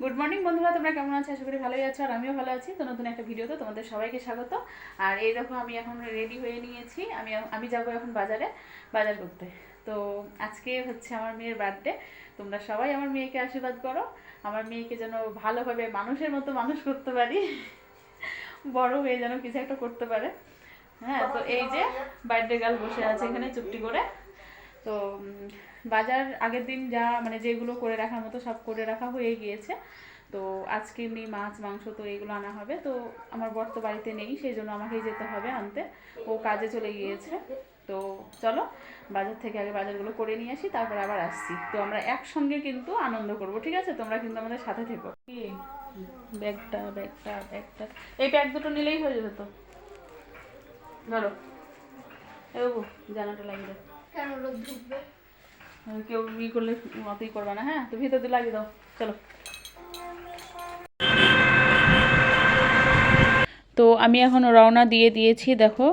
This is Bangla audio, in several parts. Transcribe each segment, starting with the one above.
গুড মর্নিং বন্ধুরা তোমরা কেমন আছো? আশা করি ভালোই আছো আর আমিও ভালো আছি। তো নতুন একটা ভিডিওতে তোমাদের সবাইকে স্বাগত। আর এই দেখো আমি এখন রেডি হয়ে নিয়েছি। আমি আমি যাব এখন বাজারে বাজার করতে। তো আজকে হচ্ছে আমার মেয়ের বার্থডে তোমরা সবাই আমার মেয়েকে আশীর্বাদ করো। আমার মেয়েকে যেন ভালোভাবে মানুষের মতো মানুষ করতে পারি। বড় হয়ে যেন কিছু একটা করতে পারে। হ্যাঁ তো এই যে বার্থডে গার্ল বসে আছে এখানে চুপটি করে। তো বাজার আগের দিন যা মানে যেগুলো করে রাখার মতো সব করে রাখা হয়ে গিয়েছে। তো, আজকে এমনি মাছ, মাংস তো এগুলো আনা হবে। তো, আমার বর তো বাড়িতে নেই, সেই জন্য আমাকেই যেতে হবে আনতে। ও কাজে চলে গিয়েছে। তো, চলো, বাজার থেকে আগে বাজারগুলো করে নিয়ে আসি, তারপর আবার আসছি। তো, আমরা একসঙ্গে কিন্তু আনন্দ করব, ঠিক আছে? তোমরা কিন্তু আমাদের সাথে থেকো। কি? ব্যাগটা ব্যাগটা ব্যাগটা। এই ব্যাগ দুটো নিলেই হয়ে যাবে তো ধরো এ জানাটা লাগিয়ে কেন রোদ ঢুকবে? আর কেউ ই করলে অতই করবে না হ্যাঁ? তো ভিতর দিয়ে লাগিয়ে দাও চলো। তো আমি এখন রওনা দিয়ে দিয়েছি দেখো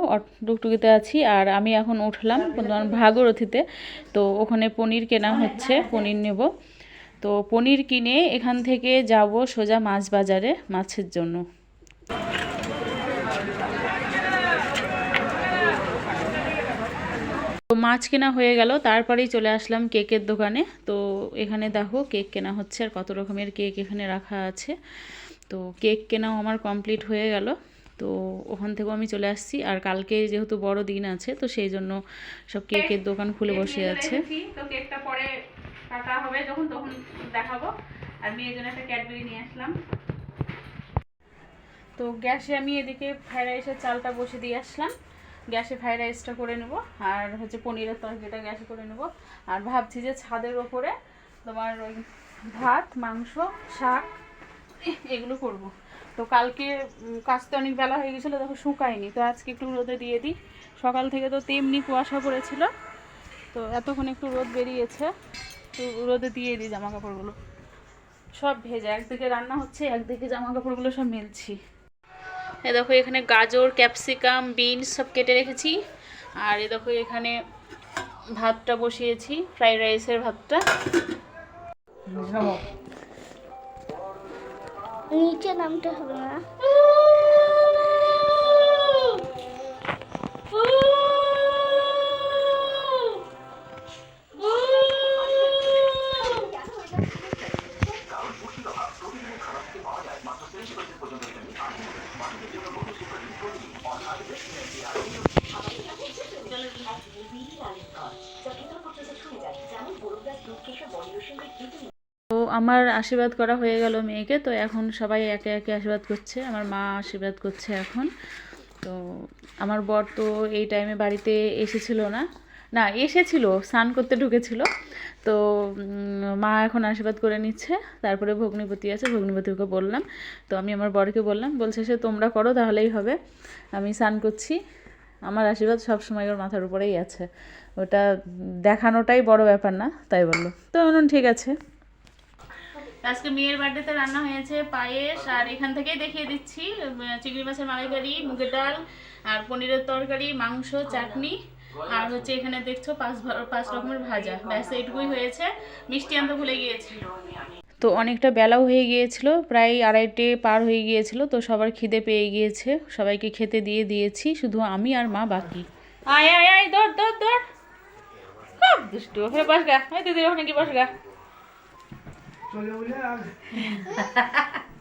টুকটুকিতে আছি আর আমি এখন উঠলাম ভাগরথীতে। তো ওখানে পনির কেনা হচ্ছে পনির নেব। তো পনির কিনে এখান থেকে যাব সোজা মাছ বাজারে মাছের জন্য। তো মাছ কেনা হয়ে গেল তারপরেই চলে আসলাম কেকের দোকানে। তো এখানে দেখো কেক কেনা হচ্ছে আর কত রকমের কেক এখানে রাখা আছে। তো কেক কেনাও আমার কমপ্লিট হয়ে গেল। তো ওখান থেকেও আমি চলে আসছি আর কালকে যেহেতু বড় দিন আছে তো সেই জন্য সব কেকের দোকান খুলে বসে আছে। তো কেকটা পরে কাটা হবে যখন তখন দেখাবো। আর মেয়ের জন্য একটা ক্যাডবেরি নিয়ে আসলাম। তো গ্যাসে আমি এদিকে ফ্রাইড রাইসের চালটা বসে দিয়ে আসলাম। গ্যাসে ফ্রাইড রাইসটা করে নেব আর হচ্ছে পনিরের তরকারিটা গ্যাসে করে নেব। আর ভাবছি যে ছাদের ওপরে তোমার ওই ভাত মাংস শাক এগুলো করব। তো কালকে উম, কাচতে অনেক বেলা হয়ে গেছিল দেখো শুকায়নি। তো আজকে একটু রোদে দিয়ে দিই। সকাল থেকে তো তেমনি কুয়াশা পড়েছিল। তো এতক্ষণ একটু রোদ বেরিয়েছে। তো রোদে দিয়ে দিই জামা কাপড়গুলো সব ভেজা একদিকে রান্না হচ্ছে একদিকে জামা কাপড়গুলো সব মেলছি। এ দেখো এখানে গাজর ক্যাপসিকাম বিনস সব কেটে রেখেছি। আর এ দেখো এখানে ভাতটা বসিয়েছি ফ্রাইড রাইসের ভাতটা। নিচে নামতে হবে না। তো আমার আশীর্বাদ করা হয়ে গেল মেয়েকে, তো এখন সবাই একে একে আশীর্বাদ করছে। আমার মা আশীর্বাদ করছে এখন। তো আমার বর তো এই টাইমে বাড়িতে এসেছিল না। না, এসেছিল, স্নান করতে ঢুকেছিল। তো মা এখন আশীর্বাদ করে নিচ্ছে। তারপরে ভগ্নিপতি আছে ভগ্নিপতিকে বললাম। তো আমি আমার বরকে বললাম, বলছে সে তোমরা করো, তাহলেই হবে। আমি স্নান করছি। আমার আশীর্বাদ সব সময় ওর মাথার উপরেই আছে। ওটা দেখানোটাই বড় ব্যাপার না, তাই বলল। তো বললাম ঠিক আছে। আজকে মেয়ের বার্থডেতে রান্না হয়েছে পায়েস, আর এখান থেকেই দেখিয়ে দিচ্ছি চিংড়ি মাছের মালাইকারি, মুগের ডাল, আর পনিরের তরকারি, মাংস, চাটনি, আর হচ্ছে এখানে দেখছ পাঁচ পাঁচ রকমের ভাজা। ব্যাস, এইটুকুই হয়েছে। মিষ্টি আনতে ভুলে গিয়েছি। তো অনেকটা বেলাও হয়ে গিয়েছিল প্রায় আড়াইটে পার হয়ে গিয়েছিল তো সবার খিদে পেয়ে গিয়েছে। সবাইকে খেতে দিয়ে দিয়েছি শুধু আমি আর মা বাকি। আয় আয় আয় দৌড় দৌড় দৌড়। দুষ্টু হে বস গা। এই দিদি ওখানে কি বস গা।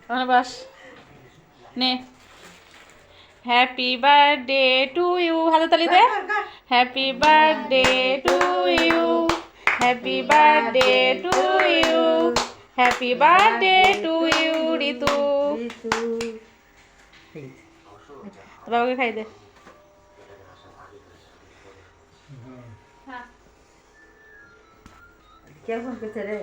ওখানে বস। নে। হ্যাপি বার্থডে টু ইউ হাতে তালি দে। Happy birthday to you happy birthday to you happy birthday to you Ritu বাবাকে খাই দে হ্যাঁ করছে রে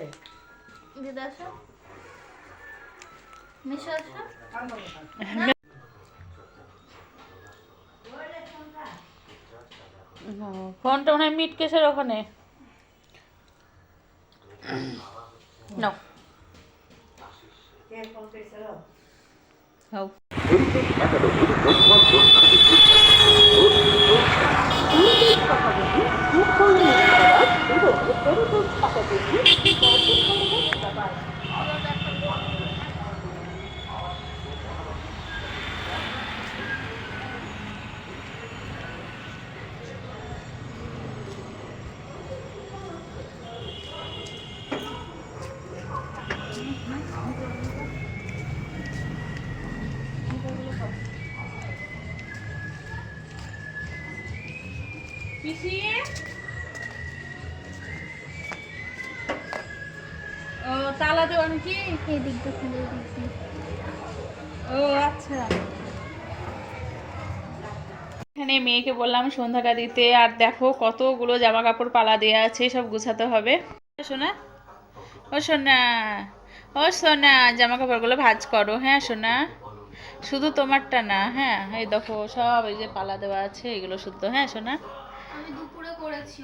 ফোনটা মনে হয় মিট কেসের ওখানে। নাও কে ফোন পিসি ও তালা দেওয়া নাকি খুলে। ও আচ্ছা। এখানে মেয়েকে বললাম সন্ধ্যাটা দিতে আর দেখো কতগুলো জামা কাপড় পালা দেওয়া আছে সব গুছাতে হবে। সোনা। ও সোনা। ও সোনা জামা কাপড়গুলো ভাঁজ করো। হ্যাঁ সোনা। শুধু তোমারটা না হ্যাঁ এই দেখো সব এই যে পালা দেওয়া আছে এগুলো শুদ্ধ। হ্যাঁ সোনা। দুপুরে করেছি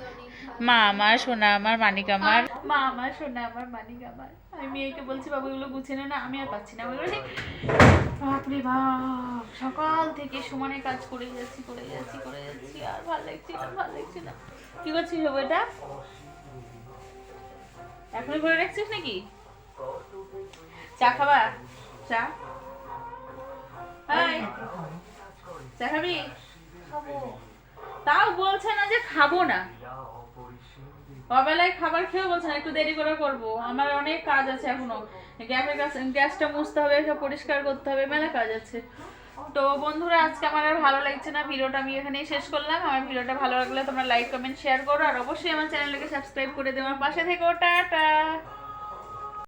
মা আমার সোনা আমার মানিক আমার। মা আমার সোনা আমার মানিক আমার। আমি মেয়েকে বলছি বাবু এগুলো গুছিয়ে নে। না আমি আর পাচ্ছি না। ওইগুলো বাপরে বাপ সকাল থেকে সমানে কাজ করে যাচ্ছি করে যাচ্ছি করে যাচ্ছি। আর ভালো লাগছে না ভালো লাগছে না। কি করছিস বাবু এটা? এখনই করে রাখছিস নাকি? চা খাবা? চা? হাই। চা খাবি? খাব। বলছে না যে খাব না। অবেলায় খাবার খেয়েও বলছে না, একটু দেরি করে করব। আমার অনেক কাজ আছে এখনও। গ্যাসের কাছে, গ্যাসটা মুছতে হবে, সব পরিষ্কার করতে হবে, মেলা কাজ আছে। তো বন্ধুরা, আজকে আমার আর ভালো লাগছে না। ভিডিওটা আমি এখানেই শেষ করলাম। আমার ভিডিওটা ভালো লাগলে তোমরা লাইক কমেন্ট শেয়ার করো। আর অবশ্যই আমার চ্যানেলটাকে সাবস্ক্রাইব করে দেওয়ার পাশে থেকো, টাটা!